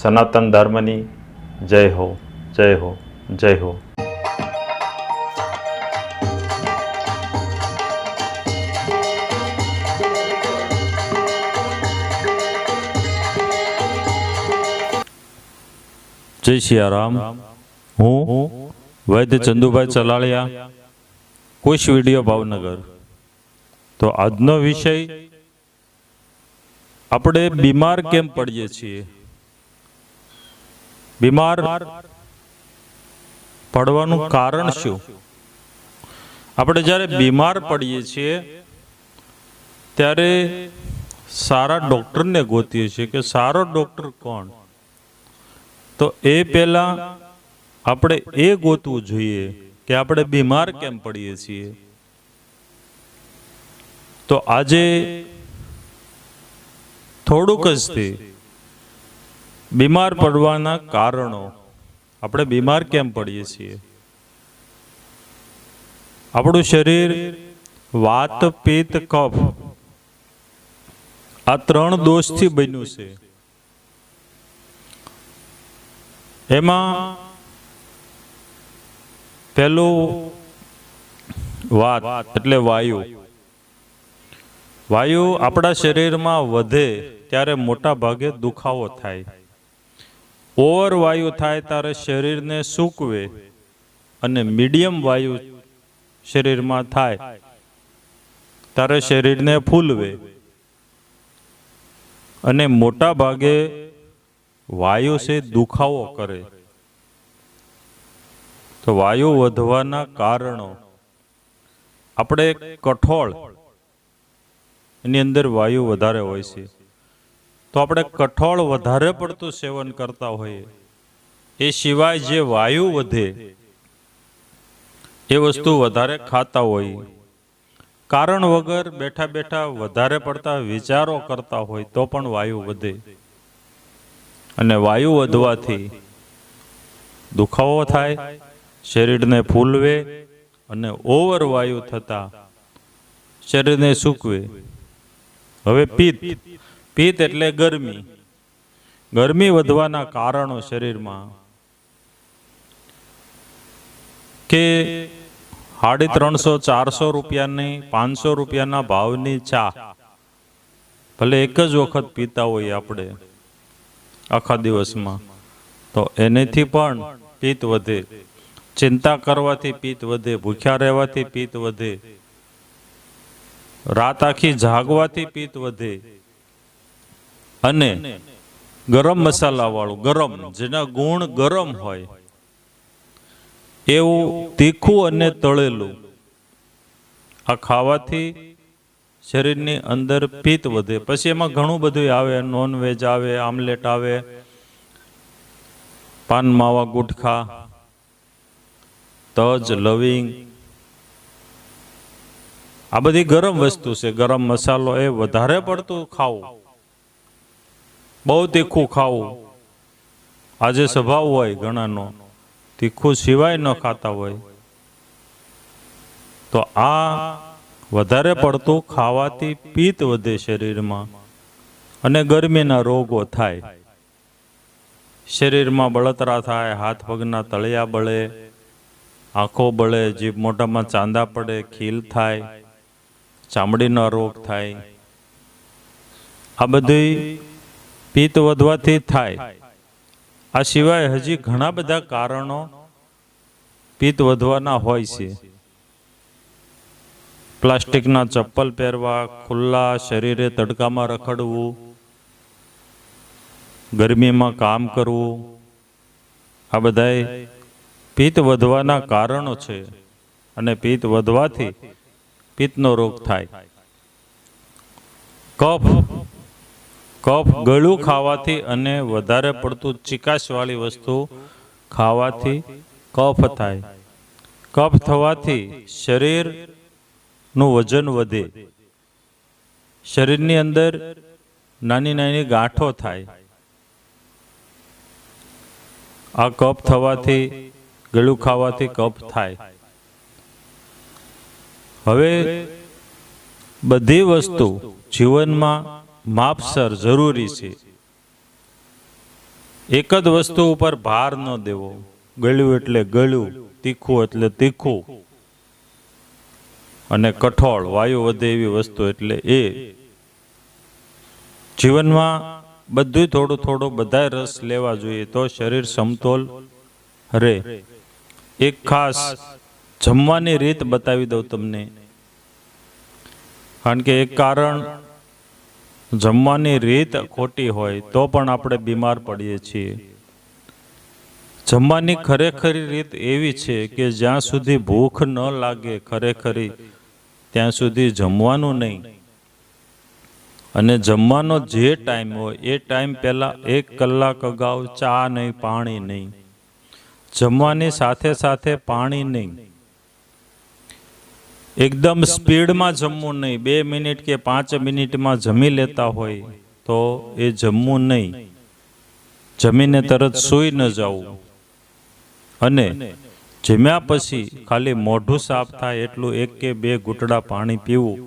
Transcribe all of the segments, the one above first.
સનાતન ધર્મની જય હો જય હો જય હો. જય સિયારામ. હું વૈદ્ય ચંદુભાઈ ચલાળિયા, કુશ વીડિયો ભાવનગર. તો આજનો વિષય આપણે બીમાર કેમ પડીએ છીએ? બીમાર પડવાનું કારણ શું? આપણે જ્યારે બીમાર પડીએ છીએ, ત્યારે સારા ડૉક્ટરને ગોતીએ છીએ કે સારો ડૉક્ટર કોણ? તો એ પહેલાં આપણે એ ગોતવું જોઈએ કે આપણે બીમાર કેમ પડીએ છીએ. તો આજે થોડુંક જ તે બીમાર પડવાના કારણો. આપણે બીમાર કેમ પડીએ છીએ? આપણું શરીર વાત, પિત્ત, કફ આ ત્રણ દોષથી બન્યું છે. એમાં પેલું વાત, એટલે વાયુ. વાયુ આપણા શરીરમાં વધે ત્યારે મોટા ભાગે દુખાવો થાય. ઓવર વાયુ થાય ત્યારે શરીરને સૂકવે અને મીડિયમ વાયુ શરીરમાં થાય ત્યારે શરીરને ફૂલવે. અને મોટા ભાગે વાયુ છે દુખાવો કરે. તો વાયુ વધવાના કારણો. આપણે કઠોળ એની અંદર વાયુ વધારે હોય છે. તો આપણે કઠોળ વધારે પડતું સેવન કરતા હોઈએ. એ સિવાય જે વાયુ વધે, એ વસ્તુ વધારે ખાતા હોઈએ. કારણ વગર બેઠા બેઠા વધારે પડતા વિચારો કરતા હોય તો પણ વાયુ વધે. અને વાયુ વધવાથી દુખાવો થાય, શરીરને ફૂલવે અને ઓવર વાયુ થતા શરીરને સૂકવે. હવે પિત્ત. પિત્ત એટલે ગરમી. ગરમી વધવાના કારણો શરીરમાં કે સાડી ત્રણસો, ચારસો રૂપિયાની, પાંચસો રૂપિયાના ભાવની ચા. ભલે એક જ વખત પીતા હોઈએ આપણે આખા દિવસમાં, તો એનેથી પણ પિત્ત વધે. ચિંતા કરવાથી પિત્ત વધે, ભૂખ્યા રહેવાથી પિત્ત વધે. રાત આખી જાગવાથી પિત્ત વધે. અને ગરમ મસાલા વાળું ગરમ, જેના ગુણ ગરમ હોય, એવું તીખું અને તળેલું, આ ખાવાથી શરીરની અંદર પિત્ત વધે. પછી એમાં ઘણું બધું આવે નોન વેજ આવે, આમલેટ આવે, પાન માવા ગુટખા, તજ, લવિંગ, આ બધી ગરમ વસ્તુ છે. ગરમ મસાલો એ વધારે પડતું ખાવું. બહુ તીખું ખાવું. આજે સ્વભાવ હોય ઘણાનો. તીખું સિવાય ન ખાતા હોય. તો આ વધારે પડતું ખાવાથી પિત્ત વધે શરીરમાં અને ગરમીના રોગો થાય. શરીરમાં બળતરા થાય, હાથ પગના તળિયા બળે, આંખો બળે, જીભ મોઢામાં ચાંદા પડે, ખીલ થાય, ચામડીનો રોગ થાય. આ બધી પિત્ત વધવાથી થાય. આ સિવાય હજી ઘણા બધા કારણો પિત્ત વધવાના હોય છે. પ્લાસ્ટિકના ચપ્પલ પહેરવા, ખુલ્લા શરીરે તડકામાં રખડવું, ગરમીમાં કામ કરવું, આ બધાય પિત્ત વધવાના કારણો છે અને પિત્ત વધવાથી પિત્તનો રોગ થાય. કફ કફ ગળું ખાવાથી અને વધારે પડતું ચિકાશવાળી વસ્તુ ખાવાથી કફ થાય. કફ થવાથી શરીરનું વજન વધે. શરીરની અંદર નાની નાની ગાંઠો થાય. આ કફ થવાથી, ગળું ખાવાથી કફ થાય. હવે બધી વસ્તુ જીવનમાં માપસર જરૂરી છે. એક જ વસ્તુ ઉપર ભાર ન દેવો. ગળ્યું એટલે ગળ્યું, તીખું એટલે તીખું. અને કઠોળ, વાયુ વધે એવી વસ્તુ એટલે એ. જીવનમાં બધું થોડું થોડું બધા રસ લેવા જોઈએ તો શરીર સમતોલ રહે એક ખાસ જમવાની રીત બતાવી દઉં તમને. કારણ કે એક કારણ જમવાની રીત ખોટી હોય તો પણ આપણે બીમાર પડીએ છીએ. જમવાની ખરેખરી રીત એવી છે કે જ્યાં સુધી ભૂખ ન લાગે ખરેખરી ત્યાં સુધી જમવાનું નહીં. અને જમવાનો જે ટાઈમ હોય એ ટાઈમ પહેલાં એક કલાક અગાઉ ચા નહીં, પાણી નહીં. જમવાની સાથે સાથે પાણી નહીં. એકદમ સ્પીડમાં જમવું નહીં. બે મિનિટ કે પાંચ મિનિટમાં જમી લેતા હોય તો એ જમવું નહીં. જમીને તરત સૂઈ ન જવું. અને જમ્યા પછી ખાલી મોઢું સાફ થાય એટલું એક કે બે ઘૂંટડા પાણી પીવું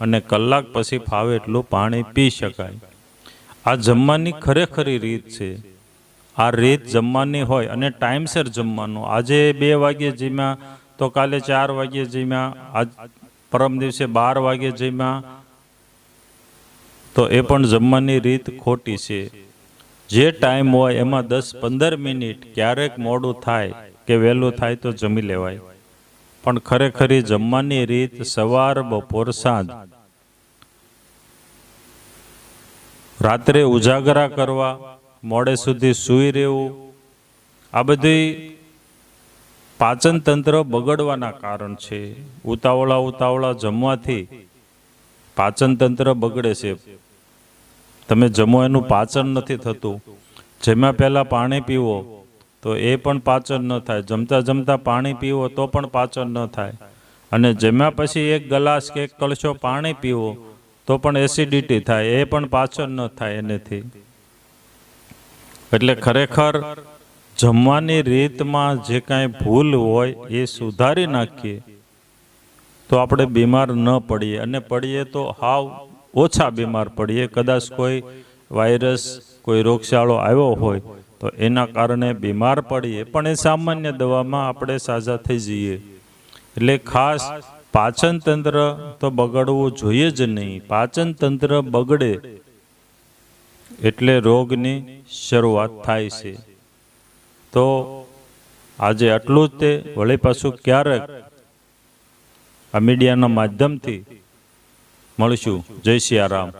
અને કલાક પછી ફાવે એટલું પાણી પી શકાય. આ જમવાની ખરેખરી રીત છે. આ રીત જમવાની હોય અને ટાઈમસર જમવાનું. આજે બે વાગ્યે જમ્યા તો કાલે ચાર વાગ્યે જમ્યા. આજ પરમ દિવસે બાર વાગ્યે જમ્યા. તો એ પણ જમવાની રીત ખોટી છે. જે ટાઈમ હોય એમાં દસ પંદર મિનિટ ક્યારેક મોડું થાય કે વહેલું થાય તો જમી લેવાય. પણ ખરેખરી જમવાની રીત સવાર, બપોર, સાંજ. રાત્રે ઉજાગરા કરવા, મોડે સુધી સૂઈ રહેવું. આ બધી પાચન તંત્ર બગડવાના કારણ છે. ઉતાવળા ઉતાવળા જમવાથી પાચન તંત્ર બગડે છે. તમે જમો એનું પાચન નથી થતું. જમ્યા પહેલાં પાણી પીવો, તો એ પણ પાચન ન થાય. જમતા જમતા પાણી પીવો, તો પણ પાચન ન થાય. અને જમ્યા પછી એક ગ્લાસ કે એક કળશો પાણી પીવો, તો પણ એસિડિટી થાય. એ પણ પાચન ન થાય એનેથી. એટલે ખરેખર જમવાની રીતમાં જે કાંઈ ભૂલ હોય એ સુધારી નાખીએ. તો આપણે બીમાર ન પડીએ. અને પડીએ તો હાવ ઓછા બીમાર પડીએ. કદાચ કોઈ વાયરસ, કોઈ રોગચાળો આવ્યો હોય તો એના કારણે બીમાર પડીએ. પણ એ સામાન્ય દવામાં આપણે સાજા થઈ જઈએ. એટલે ખાસ પાચન તંત્ર તો બગડવું જોઈએ જ નહીં. પાચન તંત્ર બગડે એટલે રોગની શરૂઆત થાય છે. તો આજે આટલું જ તે વળી પાછું ક્યારેક આ મીડિયાના માધ્યમથી મળશું? જય સિયારામ.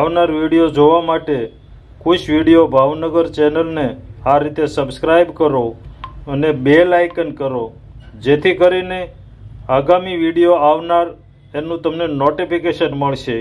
આવનાર વીડિયો જોવા માટે ખુશ વીડિયો ભાવનગર ચેનલને આ રીતે સબસ્ક્રાઈબ કરો અને બેલ આઇકન કરો, જેથી કરીને આગામી વીડિયો આવનાર એનું તમને નોટિફિકેશન મળશે.